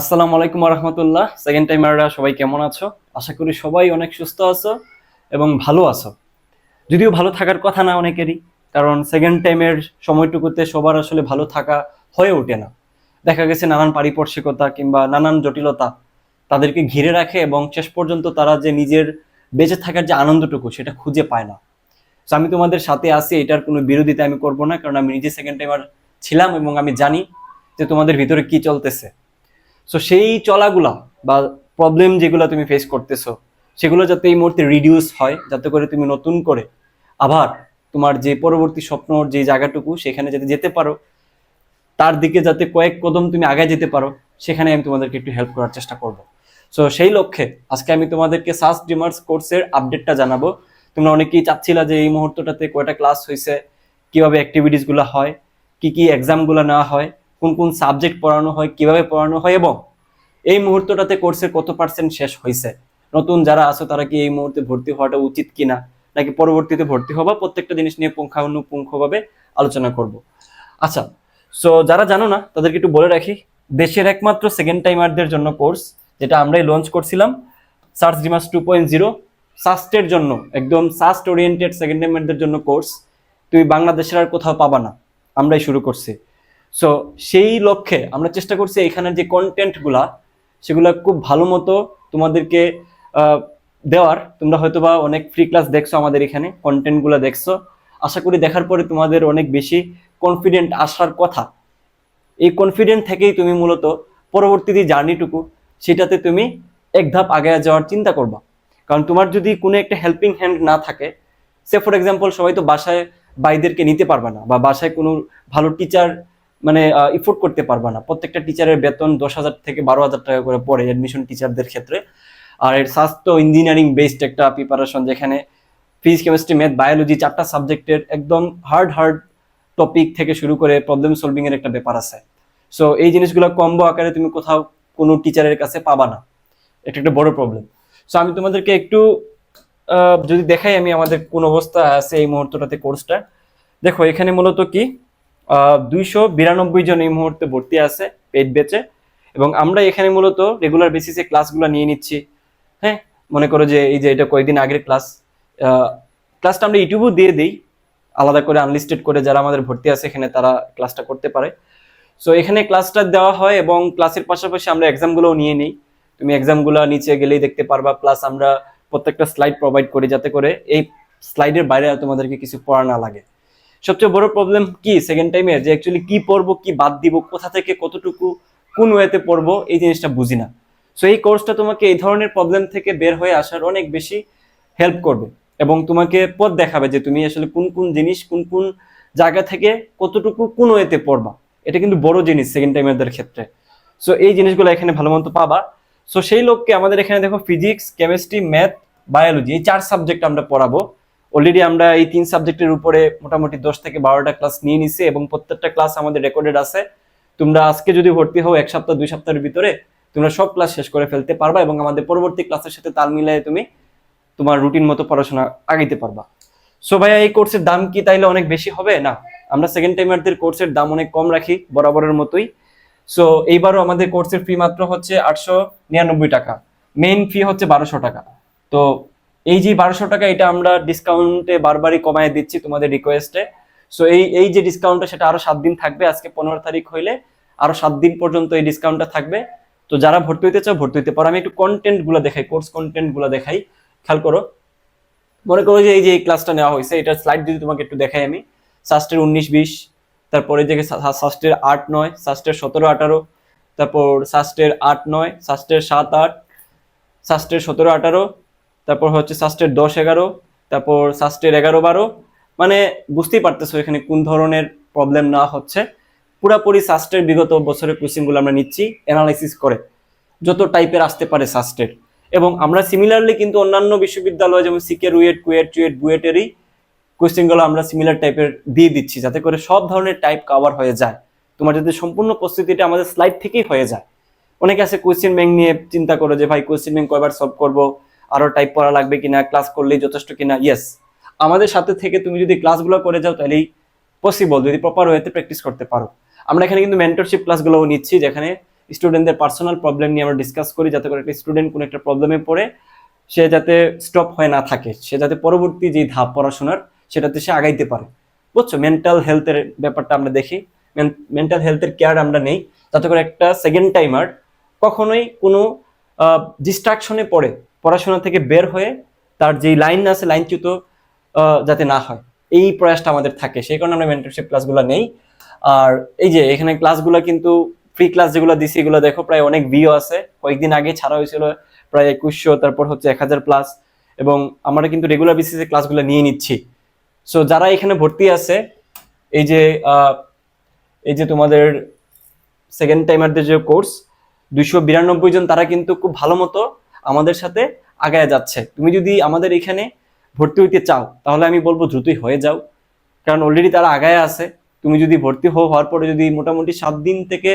আসসালামু আলাইকুম রহমতুল্লাহ সেকেন্ড টাইমাররা সবাই কেমন আছো? আশা করি সবাই অনেক সুস্থ আছো এবং ভালো আছো। যদিও ভালো থাকার কথা না অনেকেরই, কারণ সেকেন্ড টাইমের সময়টুকুতে সবার আসলে ভালো থাকা হয়ে ওঠে না। দেখা গেছে নানান পারিপার্শ্বিকতা কিংবা নানান জটিলতা তাদেরকে ঘিরে রাখে এবং শেষ পর্যন্ত তারা যে নিজের বেঁচে থাকার যে আনন্দটুকু সেটা খুঁজে পায় না। তো আমি তোমাদের সাথে আছি, এটার কোনো বিরোধিতা আমি করব না, কারণ আমি নিজে সেকেন্ড টাইমার ছিলাম এবং আমি জানি যে তোমাদের ভিতরে কি চলতেছে। সো সেই চলাগুলা বা প্রবলেম যেগুলো তুমি ফেস করতেছো, সেগুলো যাতে এই মুহূর্তে রিডিউস হয়, যাতে করে তুমি নতুন করে আবার তোমার যে পরবর্তী স্বপ্নর যে জায়গাটুকু, সেখানে যাতে যেতে পারো, তার দিকে যাতে কয়েক কদম তুমি আগে যেতে পারো, সেখানে আমি তোমাদেরকে একটু হেল্প করার চেষ্টা করব। সো সেই লক্ষ্যে আজকে আমি তোমাদেরকে সাস ডিমার্স কোর্সের আপডেটটা জানাব। তোমরা অনেকেই চাচ্ছিলা যে এই মুহূর্তটাতে কয়টা ক্লাস হয়েছে কীভাবে অ্যাক্টিভিটিসগুলো হয়, কি কি এক্সামগুলো নেওয়া হয় কোন কোন সাবজেক্ট পড়ানো হয়, কীভাবে পড়ানো হয় এবং এই মুহূর্তটাতে কোর্সের কত পার্সেন্ট শেষ হয়েছে? নতুন যারা আছো তারা কি এই মুহূর্তে ভর্তি হওয়াটা উচিত কিনা? নাকি পরবর্তীতে ভর্তি হবা? প্রত্যেকটা জিনিস নিয়ে পুঙ্খানুপুঙ্খভাবে আলোচনা করব। আচ্ছা সো যারা জানো না, তাদেরকে একটু বলে রাখি, দেশের একমাত্র সেকেন্ড টাইমারদের জন্য কোর্স যেটা আমরাই লঞ্চ করছিলাম সার্চ ডিমাস টু পয়েন্ট জিরো সাস্টের জন্য, একদম সাস্ট ওরিয়েন্টেড সেকেন্ড টাইমারদের জন্য কোর্স তুই বাংলাদেশের আর কোথাও পাবা না। আমরাই শুরু করছি। সো সেই লক্ষ্যে আমরা চেষ্টা করছি এখানের যে কন্টেন্টগুলা সেগুলো খুব ভালো মতো তোমাদেরকে দেওয়ার। তোমরা হয়তো বা অনেক ফ্রি ক্লাস দেখছ আমাদের এখানে কন্টেন্টগুলো দেখছ। আশা করি দেখার পরে তোমাদের অনেক বেশি কনফিডেন্ট আসার কথা। এই কনফিডেন্ট থেকেই তুমি মূলত পরবর্তী যে জার্নিটুকু, সেটাতে তুমি এক ধাপ আগে যাওয়ার চিন্তা করবা। কারণ তোমার যদি কোনো একটা হেল্পিং হ্যান্ড না থাকে সে ফর এক্সাম্পল সবাই তো বাসায় বাইদেরকে নিতে পারবে না, বা বাসায় কোনো ভালো টিচার মানে ইফোর্ড করতে পারবা না। প্রত্যেকটা টিচারের বেতন দশ হাজার থেকে বারো হাজার টাকা করে পড়ে অ্যাডমিশন টিচারদের ক্ষেত্রে। আর এর স্বাস্থ্য ইঞ্জিনিয়ারিং বেসড একটা প্রিপারেশন যেখানে ফিজিক্স কেমিস্ট্রি ম্যাথ বায়োলজি চারটা সাবজেক্টের একদম হার্ড হার্ড টপিক থেকে শুরু করে প্রবলেম সলভিং এর একটা ব্যাপার আছে। সো এই জিনিসগুলো কম্বো আকারে তুমি কোথাও কোনো টিচারের কাছে পাবা না। এটা একটা বড় প্রবলেম সো আমি তোমাদেরকে একটু যদি দেখাই আমি আমাদের কোন অবস্থা আছে এই মুহূর্তটাতে কোর্সটা দেখো, এখানে মূলত কি? দুইশো বিরানব্বই জন এই মুহূর্তে ভর্তি আছে পেড বেচে। এবং আমরা এখানে মূলত রেগুলার বেসিসে ক্লাসগুলো নিয়ে নিচ্ছি। হ্যাঁ মনে করো যে এই যে এটা কয়েকদিন আগের ক্লাস ক্লাসটা আমরা ইউটিউবেও দিয়ে দিই। আলাদা করে আনলিস্টেড করে যারা আমাদের ভর্তি আছে এখানে তারা ক্লাসটা করতে পারে। সো এখানে ক্লাসটা দেওয়া হয় এবং ক্লাসের পাশাপাশি আমরা এক্সামগুলোও নিয়ে নিই। তুমি এক্সামগুলো নিচে গেলেই দেখতে পারবা। প্লাস আমরা প্রত্যেকটা স্লাইড প্রোভাইড করি যাতে করে এই স্লাইডের বাইরে তোমাদেরকে কিছু পড়া না লাগে। সবচেয়ে বড় প্রবলেম কি? সেকেন্ড টাইমে যে অ্যাকচুয়ালি কি পড়ব, কি বাদ দিব, কোথা থেকে কতটুকু, কোন ওয়েতে পড়ব, এই জিনিসটা বুঝি না সো এই কোর্সটা তোমাকে এই ধরনের প্রবলেম থেকে বের হয়ে আসার অনেক বেশি হেল্প করবে এবং তোমাকে পথ দেখাবে যে তুমি আসলে কোন কোন জিনিস, কোন কোন জায়গা থেকে কতটুকু, কোন ওয়েতে পড়বা। এটা কিন্তু বড় জিনিস সেকেন্ড টাইমেরদের ক্ষেত্রে। সো এই জিনিসগুলো এখানে ভালো মতো পাবা। সো সেই লোককে আমাদের এখানে দেখো ফিজিক্স কেমিস্ট্রি ম্যাথ বায়োলজি এই চার সাবজেক্ট আমরা পড়াবো। অলরেডি আমরা এই তিন সাবজেক্টের উপরে মোটামুটি দশ থেকে বারোটা ক্লাস নিয়ে নিছি এবং প্রত্যেকটা ক্লাস আমাদের রেকর্ডেড আছে। তোমরা আজকে যদি ভর্তি হও এক সপ্তাহ, দুই সপ্তাহের ভিতরে, তোমরা সব ক্লাস শেষ করে ফেলতে পারবা এবং আমাদের পরবর্তী ক্লাসের সাথে তাল মিলিয়ে তুমি তোমার রুটিন মতো পড়াশোনা আগাইতে পারবা। সো ভাইয়া, এই কোর্সের দাম কি তাইলে অনেক বেশি হবে? না, আমরা সেকেন্ড টাইমারদের কোর্সের দাম অনেক কম রাখি, বরাবরের মতোই। সো এইবারও আমাদের কোর্সের ফি মাত্র হচ্ছে আটশো নিরানব্বই টাকা। মেইন ফি হচ্ছে বারোশো টাকা। তো এই যে বারোশো টাকা এটা আমরা ডিসকাউন্টে বারবারই কমায় দিচ্ছি তোমাদের রিকোয়েস্টে সো এই এই যে ডিসকাউন্টটা সেটা আরও সাত দিন থাকবে, আজকে পনেরো তারিখ হইলে আরও সাত দিন পর্যন্ত এই ডিসকাউন্টটা থাকবে। তো যারা ভর্তি হইতে চাও, ভর্তি হইতে পারো। আমি একটু কন্টেন্টগুলো দেখাই কোর্স কন্টেন্টগুলো দেখাই। খেয়াল করো। মনে করো যে এই যে এই ক্লাসটা নেওয়া হয়েছে এটা স্লাইড যদি তোমাকে একটু দেখাই আমি। সাস্টের উনিশ, বিশ, তারপরে যে সাস্টের আট, নয় সাস্টের সতেরো, আঠারো, তারপর সাস্টের আট, নয় সাস্টের সাত, আট সাস্টের সতেরো, আঠারো তারপর হচ্ছে সাস্টের দশ এগারো, তারপর সাস্টের এগারো বারো। মানে বুঝতেই পারতেছো এখানে কোন ধরনের প্রবলেম না হচ্ছে। পুরাপুরি সাস্টের বিগত বছরের কোশ্চেনগুলো আমরা নিচ্ছি অ্যানালাইসিস করে। যত টাইপের আসতে পারে সাস্টের এবং আমরা সিমিলারলি কিন্তু অন্যান্য বিশ্ববিদ্যালয় যেমন সিকে রুয়েট, কুয়েট টুয়েট বুয়েটেরই কোশ্চেনগুলো আমরা সিমিলার টাইপের দিয়ে দিচ্ছি, যাতে করে সব ধরনের টাইপ কভার হয়ে যায়। তোমার যাতে সম্পূর্ণ প্রস্তুতিটা আমাদের স্লাইড থেকেই হয়ে যায়। অনেকে আছে কোয়েশ্চেন ব্যাংক নিয়ে চিন্তা করো যে, ভাই কোয়েশ্চেন ব্যাংক কয়বার সলভ করব? আরও টাইপ পড়া লাগবে কিনা ক্লাস করলেই যথেষ্ট কিনা? ইয়েস আমাদের সাথে থেকে তুমি যদি ক্লাসগুলো করে যাও, তাহলেই পসিবল যদি প্রপার ওয়েতে প্র্যাকটিস করতে পারো। আমরা এখানে কিন্তু মেন্টরশিপ ক্লাসগুলোও নিচ্ছি, যেখানে স্টুডেন্টদের পার্সোনাল প্রবলেম নিয়ে আমরা ডিসকাস করি, যাতে করে একটা স্টুডেন্ট কোনো একটা প্রবলেমে পড়ে, সে যাতে স্টপ হয়ে না থাকে, সে যাতে পরবর্তী যে ধাপ পড়াশোনার, সেটাতে সে আগাইতে পারে। বুঝছ? মেন্টাল হেলথের ব্যাপারটা আমরা দেখি। মেন্টাল হেলথের কেয়ার আমরা নেই। যাতে করে একটা সেকেন্ড টাইমার কখনোই কোনো ডিস্ট্রাকশনে পড়ে পড়াশোনা থেকে বের হয়ে তার যেই লাইন আছে লাইনচ্যুত যাতে না হয়। এই প্রয়াসটা আমাদের থাকে। সেই কারণে আমরা মেন্টরশিপ ক্লাসগুলো নেই। আর এই যে, এখানে ক্লাসগুলো কিন্তু ফ্রি ক্লাস যেগুলো দিছি, এগুলো দেখো প্রায় অনেক ভিও আছে। কয়েকদিন আগে ছাড়া হয়েছিল প্রায় একুশশো, তারপর হচ্ছে এক হাজার প্লাস এবং আমরা কিন্তু রেগুলার বেসিসে ক্লাসগুলো নিয়ে নিচ্ছি। সো যারা এখানে ভর্তি আছে, এই যে এই যে তোমাদের সেকেন্ড টাইমারদের যে কোর্স দুইশো বিরানব্বই জন, তারা কিন্তু খুব ভালো মতো আমাদের সাথে আগায় যাচ্ছে। তুমি যদি আমাদের এখানে ভর্তি হইতে চাও, তাহলে আমি বলব দ্রুতই হয়ে যাও। কারণ অলরেডি তারা আগায় আছে। তুমি যদি ভর্তি হও, হওয়ার পরে যদি মোটামুটি সাত দিন থেকে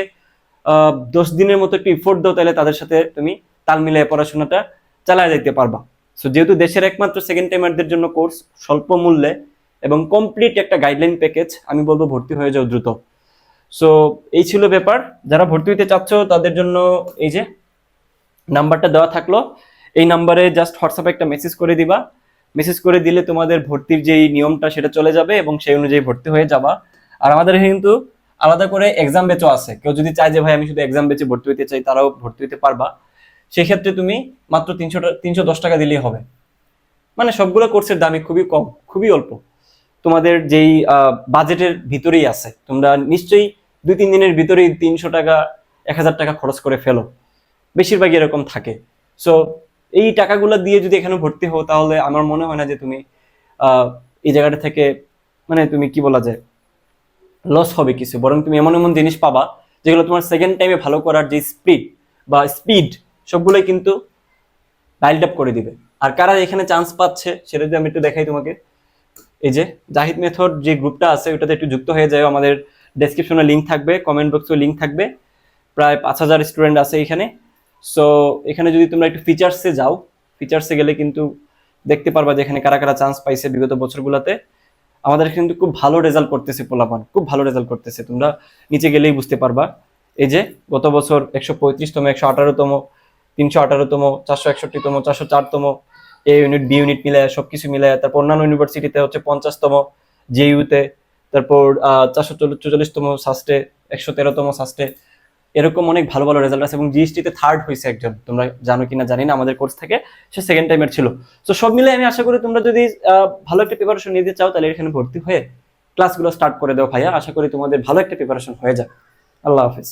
দশ দিনের মতো একটু ইফোর্ট দাও, তাহলে তাদের সাথে তুমি তাল মিলিয়ে পড়াশোনাটা চালায় যাইতে পারবা। সো যেহেতু দেশের একমাত্র সেকেন্ড টাইমারদের জন্য কোর্স স্বল্প মূল্যে এবং কমপ্লিট একটা গাইডলাইন প্যাকেজ আমি বলব ভর্তি হয়ে যাও দ্রুত। সো এই ছিল ব্যাপার। যারা ভর্তি হতে চাচ্ছ, তাদের জন্য এই যে নাম্বারটা দেওয়া থাকল। এই নাম্বারে জাস্ট হোয়াটসঅ্যাপে একটা মেসেজ করে দিবা। মেসেজ করে দিলে তোমাদের ভর্তির যেই নিয়মটা সেটা চলে যাবে এবং সেই অনুযায়ী ভর্তি হয়ে যাবা। আর আমাদের কিন্তু আলাদা করে এক্সাম বেচও আছে। কেউ যদি চায় যে, ভাই, আমি শুধু এক্সাম বেচে ভর্তি হতে চাই, তারাও ভর্তি হতে পারবা। সেক্ষেত্রে তুমি মাত্র তিনশো তিনশো দশ টাকা দিলেই হবে। মানে সবগুলো কোর্সের দামই খুবই কম, খুবই অল্প। তোমাদের যেই বাজেটের ভিতরেই আছে। তোমরা নিশ্চয়ই দুই তিন দিনের ভিতরেই তিনশো টাকা, এক হাজার টাকা খরচ করে ফেলো। বেশিরভাগই এরকম থাকে। সো এই টাকাগুলো দিয়ে যদি এখানে ভর্তি হও, তাহলে আমার মনে হয় না যে তুমি এই জায়গাটা থেকে মানে তুমি কি বলা যায় লস হবে কিছু। বরং তুমি এমন এমন জিনিস পাবা, যেগুলো তোমার সেকেন্ড টাইমে ভালো করার যে স্পিড বা স্পিড সবগুলোই কিন্তু ডাইল্ড আপ করে দিবে। আর কারা এখানে চান্স পাচ্ছে, সেটা যদি আমি একটু দেখাই তোমাকে। এই যে জাহিদ মেথড যে গ্রুপটা আছে, ওটাতে একটু যুক্ত হয়ে যায় আমাদের ডেসক্রিপশনে লিঙ্ক থাকবে কমেন্ট বক্সে লিঙ্ক থাকবে। প্রায় পাঁচ হাজার স্টুডেন্ট আছে এখানে। সো এখানে যদি তোমরা একটু ফিচার্সে যাও ফিচার্সে গেলে কিন্তু দেখতে পারবা যে এখানে কারা কারা চান্স পাইছে বিগত বছরগুলোতে। আমাদের কিন্তু খুব ভালো রেজাল্ট করতেছে পোলাপান, খুব ভালো রেজাল্ট করতেছে। তোমরা নিচে গেলেই বুঝতে পারবা। এই যে, গত বছর একশো পঁয়ত্রিশতম, একশো আঠারোতম, তিনশো আঠারোতম, চারশো একষট্টিতম, চারশো চারতম, এ ইউনিট বি ইউনিট মিলায়, সবকিছু মিলায়, তারপর অন্যান্য ইউনিভার্সিটিতে হচ্ছে পঞ্চাশতম জেইউতে তারপর চারশো চল্লিশতম সাস্টে একশো তেরোতম সাস্টে এরকম অনেক ভালো ভালো রেজাল্ট আছে এবং জিএসটিতে থার্ড হয়েছে একজন। তোমরা জানো কিনা জানি না আমাদের কোর্স থেকে। সে সেকেন্ড টাইমের ছিল। তো সব মিলে আমি আশা করি তোমরা যদি ভালো একটা প্রিপারেশন নিতে চাও, তাহলে এখানে ভর্তি হয়ে ক্লাসগুলো স্টার্ট করে দাও ভাইয়া। আশা করি তোমাদের ভালো একটা প্রিপারেশন হয়ে যাক। আল্লাহ হাফিজ।